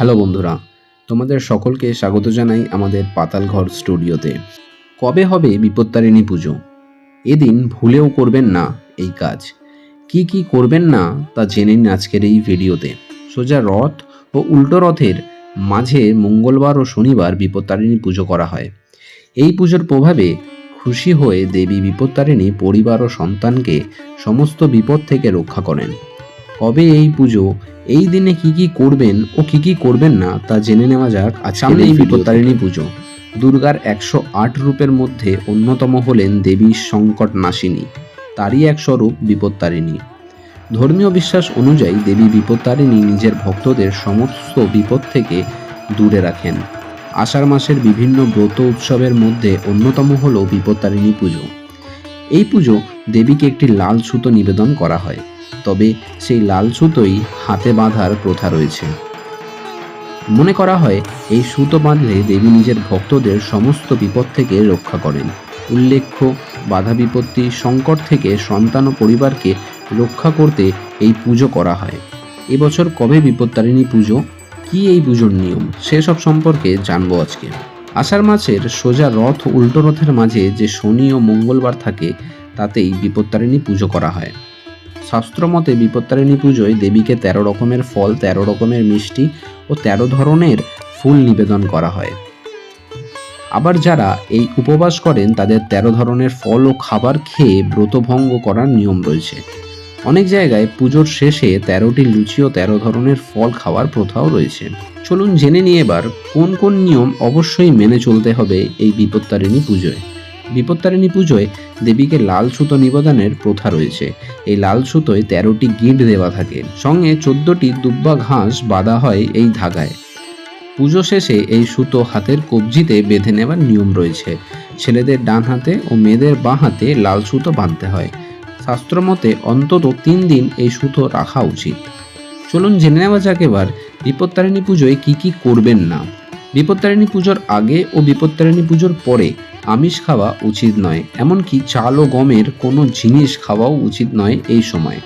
Hello বন্ধুরা, তোমাদের সকলকে স্বাগত জানাই আমাদের পাতালঘর স্টুডিওতে। কবে হবে বিপত্তারিণী পুজো? এদিন ভুলেও করবেন না এই কাজ। কি কি করবেন না তা জেনে নিন আজকের এই ভিডিওতে। সোজা রথ ও উল্টো রথের মাঝে মঙ্গলবার ও শনিবার বিপত্তারিণী পুজো করা হয়। এই পুজোর প্রভাবে খুশি হয়ে দেবী বিপত্তারিণী পরিবার ও সন্তানকে সমস্ত বিপদ থেকে রক্ষা করেন। কবে এই পুজো এই দিনে কি কি করবেন ও কি কি করবেন না তা জেনে নেওয়া যাক সামনে এই বিপত্তারিণী পুজো দুর্গার একশো আট রূপের মধ্যে অন্যতম হলেন দেবী সংকট নাশিনী। তারই এক স্বরূপ বিপত্তারিণী। ধর্মীয় বিশ্বাস অনুযায়ী দেবী বিপত্তারিণী নিজের ভক্তদের সমস্ত বিপদ থেকে দূরে রাখেন। আষাঢ় মাসের বিভিন্ন ব্রত উৎসবের মধ্যে অন্যতম হল বিপত্তারিণী পুজো। এই পুজো দেবীকে একটি লাল সুতো নিবেদন করা হয়। তবে সেই লাল সুতোই হাতে বাঁধার প্রথা রয়েছে। মনে করা হয়, এই সুতো বাঁধলে দেবী নিজের ভক্তদের সমস্ত বিপদ থেকে রক্ষা করেন। উল্লেখ্য, বাধা বিপত্তি, সংকট থেকে সন্তান ও পরিবারকে রক্ষা করতে এই পুজো করা হয়। এবছর কবে বিপত্তারিণী পুজো? কি এই পুজোর নিয়ম? সেসব সম্পর্কে জানব আজকে। আষাঢ় মাসের সোজা রথ উল্টো রথের মাঝে যে শনি ও মঙ্গলবার থাকে, তাতেই বিপত্তারিণী পুজো করা হয়। শাস্ত্রমতে বিপত্তারিণী পুজোয় দেবীকে তেরো রকমের ফল, তেরো রকমের মিষ্টি ও তেরো ধরনের ফুল নিবেদন করা হয়। আবার যারা এই উপবাস করেন, তাদের তেরো ধরনের ফল ও খাবার খেয়ে ব্রতভঙ্গ করার নিয়ম রয়েছে। অনেক জায়গায় পুজোর শেষে তেরোটি লুচি ও তেরো ধরনের ফল খাওয়ার প্রথাও রয়েছে। চলুন জেনে নিয়ে এবার কোন কোন নিয়ম অবশ্যই মেনে চলতে হবে এই বিপত্তারিণী পুজোয়। বিপত্তারিণী পুজোয় দেবীকে লাল সুতো নিবেদনের প্রথা রয়েছে। এই লাল সুতোয় তেরোটি গিঁট দেওয়া থাকে। সঙ্গে চোদ্দটি দুব্বা ঘাস বাঁধা হয় এই ধাগায়। পুজো শেষে এই সুতো হাতের কবজিতে বেঁধে নেওয়ার নিয়ম রয়েছে। ছেলেদের ডান হাতে ও মেয়েদের বাঁ হাতে লাল সুতো বাঁধতে হয়। শাস্ত্রমতে অন্তত তিন দিন এই সুতো রাখা উচিত। চলুন জেনে নেওয়া যাক এবার বিপত্তারিণী পুজোয় কি কি করবেন না। বিপত্তারিণী পুজোর আগে ও বিপত্তারিণী পুজোর পরে আমিষ খাওয়া উচিত নয়, এমনকি চাল ও গমের কোনো জিনিস খাওয়াও উচিত নয় এই সময়।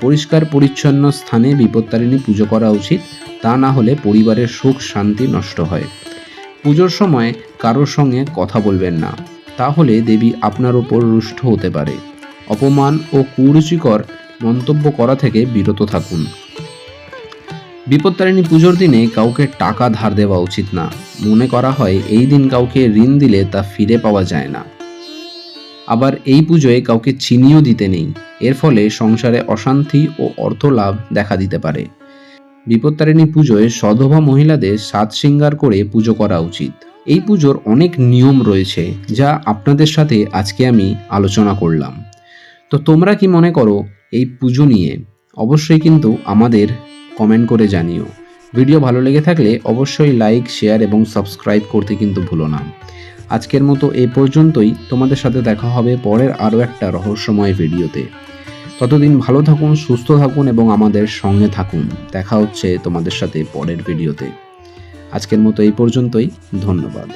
পরিষ্কার পরিচ্ছন্ন স্থানে বিপত্তারিণী পুজো করা উচিত, তা না হলে পরিবারের সুখ শান্তি নষ্ট হয়। পুজোর সময় কারোর সঙ্গে কথা বলবেন না, তাহলে দেবী আপনার ওপর রুষ্ট হতে পারে। অপমান ও কুরুচিকর মন্তব্য করা থেকে বিরত থাকুন। বিপত্তারিণী পুজোর দিনে কাউকে টাকা ধার দেওয়া উচিত না। মনে করা হয়, এই দিন কাউকে ঋণ দিলে তা ফিরে পাওয়া যায় না। আবার এই পুজোয় কাউকে চিনিও দিতে নেই। এর ফলে সংসারে অশান্তি ও অর্থ লাভ দেখা দিতে পারে। বিপত্তারিণী পুজোয় সধবা মহিলাদের সাত শৃঙ্গার করে পুজো করা উচিত। এই পুজোর অনেক নিয়ম রয়েছে, যা আপনাদের সাথে আজকে আমি আলোচনা করলাম। তো তোমরা কি মনে করো এই পুজো নিয়ে? অবশ্যই কিন্তু আমাদের কমেন্ট করে জানিও। ভিডিও ভালো লেগে থাকলে অবশ্যই লাইক শেয়ার এবং সাবস্ক্রাইব করতে কিন্তু ভুলো না। আজকের মতো এই পর্যন্তই। তোমাদের সাথে দেখা হবে পরের আরও একটা রহস্যময় ভিডিওতে। ততদিন ভালো থাকুন, সুস্থ থাকুন এবং আমাদের সঙ্গে থাকুন। দেখা হচ্ছে তোমাদের সাথে পরের ভিডিওতে। আজকের মতো এই পর্যন্তই। ধন্যবাদ।